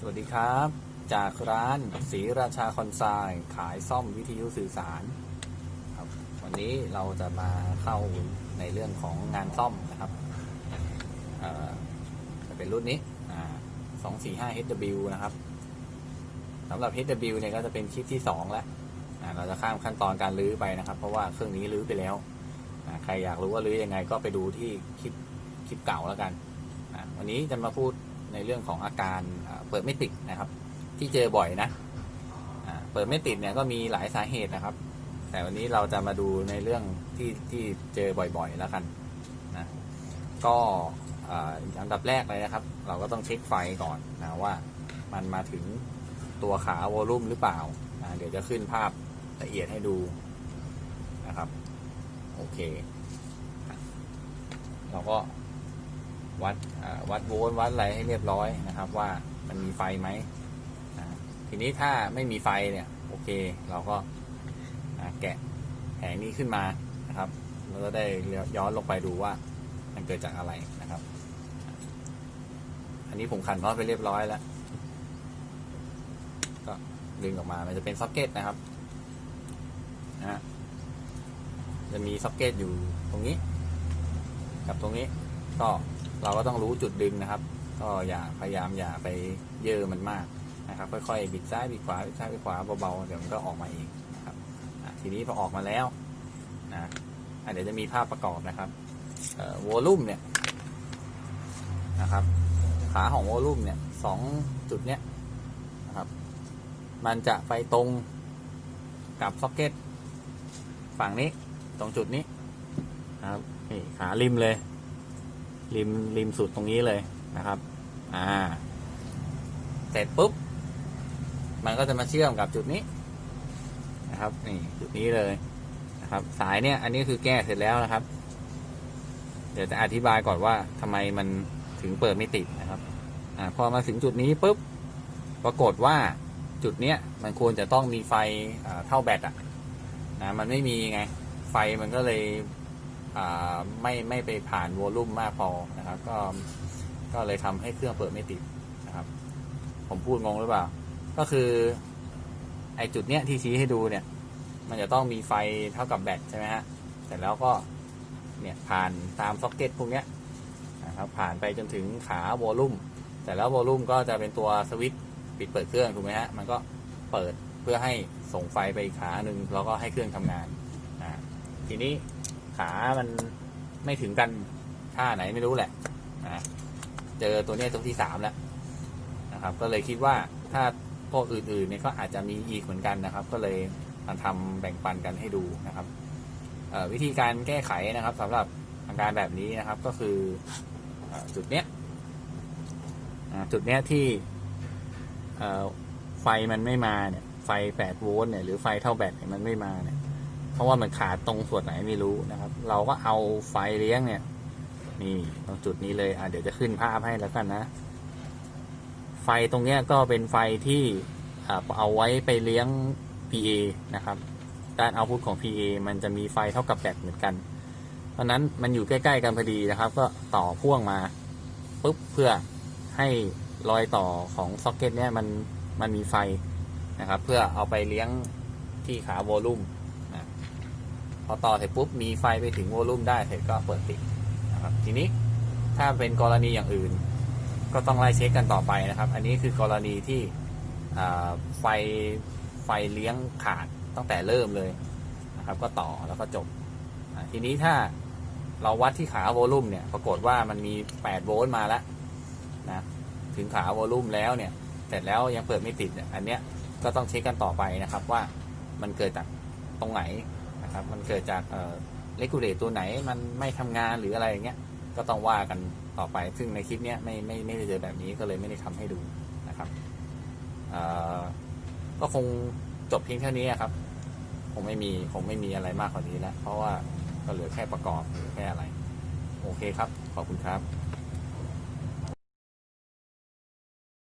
สวัสดีครับ จากร้านศรีราชาคอนไซน์ขายซ่อมวิทยุสื่อสารครับวันนี้เราจะมาเข้าในเรื่องของงานซ่อมนะครับจะเป็นรุ่นนี้สองสี่ห้า HW นะครับสำหรับ HW เนี่ยก็จะเป็นคลิปที่สองแล้วเราจะข้ามขั้นตอนการรื้อไปนะครับ เพราะว่าเครื่องนี้รื้อไปแล้วใครอยากรู้ว่ารื้อยังไงก็ไปดูที่คลิปคลิปเก่าแล้วกันวันนี้จะมาพูด ในเรื่องของอาการเปิดไม่ติดนะครับ ที่เจอบ่อยนะเปิดไม่ติดเนี่ยก็มีหลายสาเหตุนะครับ แต่วันนี้เราจะมาดูในเรื่องที่ที่เจอบ่อยๆแล้วกันนะก็อันดับแรกเลยนะครับ เราก็ต้องเช็คไฟก่อนนะว่ามันมาถึงตัวขาวอลลุ่มหรือเปล่านะเดี๋ยวจะขึ้นภาพละเอียดให้ดูนะครับ โอเค เราก็ วัดวัดโวลต์วัดอะไรให้เรียบร้อยนะครับ ว่ามันมีไฟไหมทีนี้ถ้าไม่มีไฟเนี่ยโอเค เราก็แกะแผงนี้ขึ้นมานะครับเราก็ได้ย้อนลงไปดูว่ามันเกิดจากอะไรนะครับ อันนี้ผมขันน็อตไปเรียบร้อยแล้ว ก็ดึงออกมา มันจะเป็นซ็อกเก็ตนะครับนะจะมีซ็อกเก็ตอยู่ตรงนี้ กับตรงนี้ ก็ เราก็ต้องรู้จุดดึงนะครับ ก็อย่าพยายามอย่าไปเยอะมันมากนะครับ ค่อยๆบิดซ้ายบิดขวาบิดซ้ายบิดขวาเบาๆเดี๋ยวมันก็ออกมาเองนะครับทีนี้พอออกมาแล้วนะเดี๋ยวจะมีภาพประกอบนะครับวอลลุ่มเนี่ยนะครับ ขาของวอลลุ่มเนี่ยสองจุดเนี้ยนะครับ มันจะไปตรงกับซ็อกเก็ตฝั่งนี้ตรงจุดนี้นะครับนี่ขาริมเลย ริมริมสุดตรงนี้เลยนะครับ อ่า เสร็จปุ๊บ มันก็จะมาเชื่อมกับจุดนี้นะครับ นี่จุดนี้เลยนะครับ สายเนี่ย อันนี้คือแก้เสร็จแล้วนะครับ เดี๋ยวจะอธิบายก่อนว่าทำไมมันถึงเปิดไม่ติดนะครับ อ่า พอมาถึงจุดนี้ปุ๊บ ปรากฏว่าจุดเนี้ยมันควรจะต้องมีไฟอ่าเท่าแบตอะนะ มันไม่มีไง ไฟมันก็เลย ไม่ไม่ไปผ่านวอลลุ่มมากพอนะครับ ก็ก็เลยทำให้เครื่องเปิดไม่ติดนะครับ ผมพูดงงหรือเปล่า ก็คือไอจุดเนี้ยที่ชี้ให้ดูเนี่ย มันจะต้องมีไฟเท่ากับแบตใช่ไหมฮะแต่แล้วก็เนี่ยผ่านตามซ็อกเก็ตพวกเนี้ยนะครับผ่านไปจนถึงขาวอลลุ่มแต่แล้ววอลลุ่มก็จะเป็นตัวสวิตช์ปิดเปิดเครื่องถูกไหมฮะมันก็เปิดเพื่อให้ส่งไฟไปอีกขาหนึ่งแล้วก็ให้เครื่องทำงานทีนี้ ขามันไม่ถึงกันท่าไหนไม่รู้แหละนะเจอตัวเนี้ยตัวที่สามแล้วนะครับ ก็เลยคิดว่าถ้าพวกอื่นๆเนี่ยก็อาจจะมีอีกเหมือนกันนะครับ ก็เลยมาทำแบ่งปันกันให้ดูนะครับวิธีการแก้ไขนะครับสำหรับอาการแบบนี้นะครับก็คืออจุดเนี้ยจุดเนี้ยที่ไฟมันไม่มาเนี่ยไฟ 8 โวลต์เนี่ยหรือไฟเท่าแบตเนี่ยมันไม่มาเนี่ย เพราะว่ามันขาดตรงส่วนไหนไม่รู้นะครับ เราก็เอาไฟเลี้ยงเนี่ย นี่ตรงจุดนี้เลยอะเดี๋ยวจะขึ้นภาพให้แล้วกันนะ ไฟตรงเนี้ยก็เป็นไฟที่เอาไว้ไปเลี้ยง PA นะครับด้านเอาพุทของ PA มันจะมีไฟเท่ากับแบตเหมือนกัน เพราะนั้นมันอยู่ใกล้ ๆ กันพอดีนะครับ ก็ต่อพ่วงมาปุ๊บเพื่อให้รอยต่อของซ็อกเก็ตเนี่ยมันมันมีไฟนะครับ เพื่อเอาไปเลี้ยงที่ขาวอลลุ่ม พอต่อเสร็จปุ๊บมีไฟไปถึงโวลลูมได้เสร็จก็เปิดติดนะครับทีนี้ถ้าเป็นกรณีอย่างอื่น ก็ต้องไล่เช็คกันต่อไปนะครับ อันนี้คือกรณีที่ไฟไฟเลี้ยงขาดตั้งแต่เริ่มเลยนะครับ ก็ต่อแล้วก็จบ ทีนี้ถ้าเราวัดที่ขาโวลลูมเนี่ย ปรากฏว่ามันมี 8 โวลต์มาแล้วนะถึงขาโวลลูมแล้วเนี่ยเสร็จแล้วยังเปิดไม่ติดอันเนี้ยก็ต้องเช็คกันต่อไปนะครับว่ามันเกิดจากตรงไหน ครับ มันเกิดจากเลกูเลตตัวไหนมันไม่ทำงานหรืออะไรอย่างเงี้ยก็ต้องว่ากันต่อไป ซึ่งในคลิปเนี้ยไม่ไม่ไม่ได้เจอแบบนี้ก็เลยไม่ได้ทำให้ดูนะครับก็คงจบเพียงเท่านี้ครับคงไม่มีคงไม่มีอะไรมากกว่านี้แล้วเพราะว่าก็เหลือแค่ประกอบหลือแค่อะไร โอเคครับ ขอบคุณครับ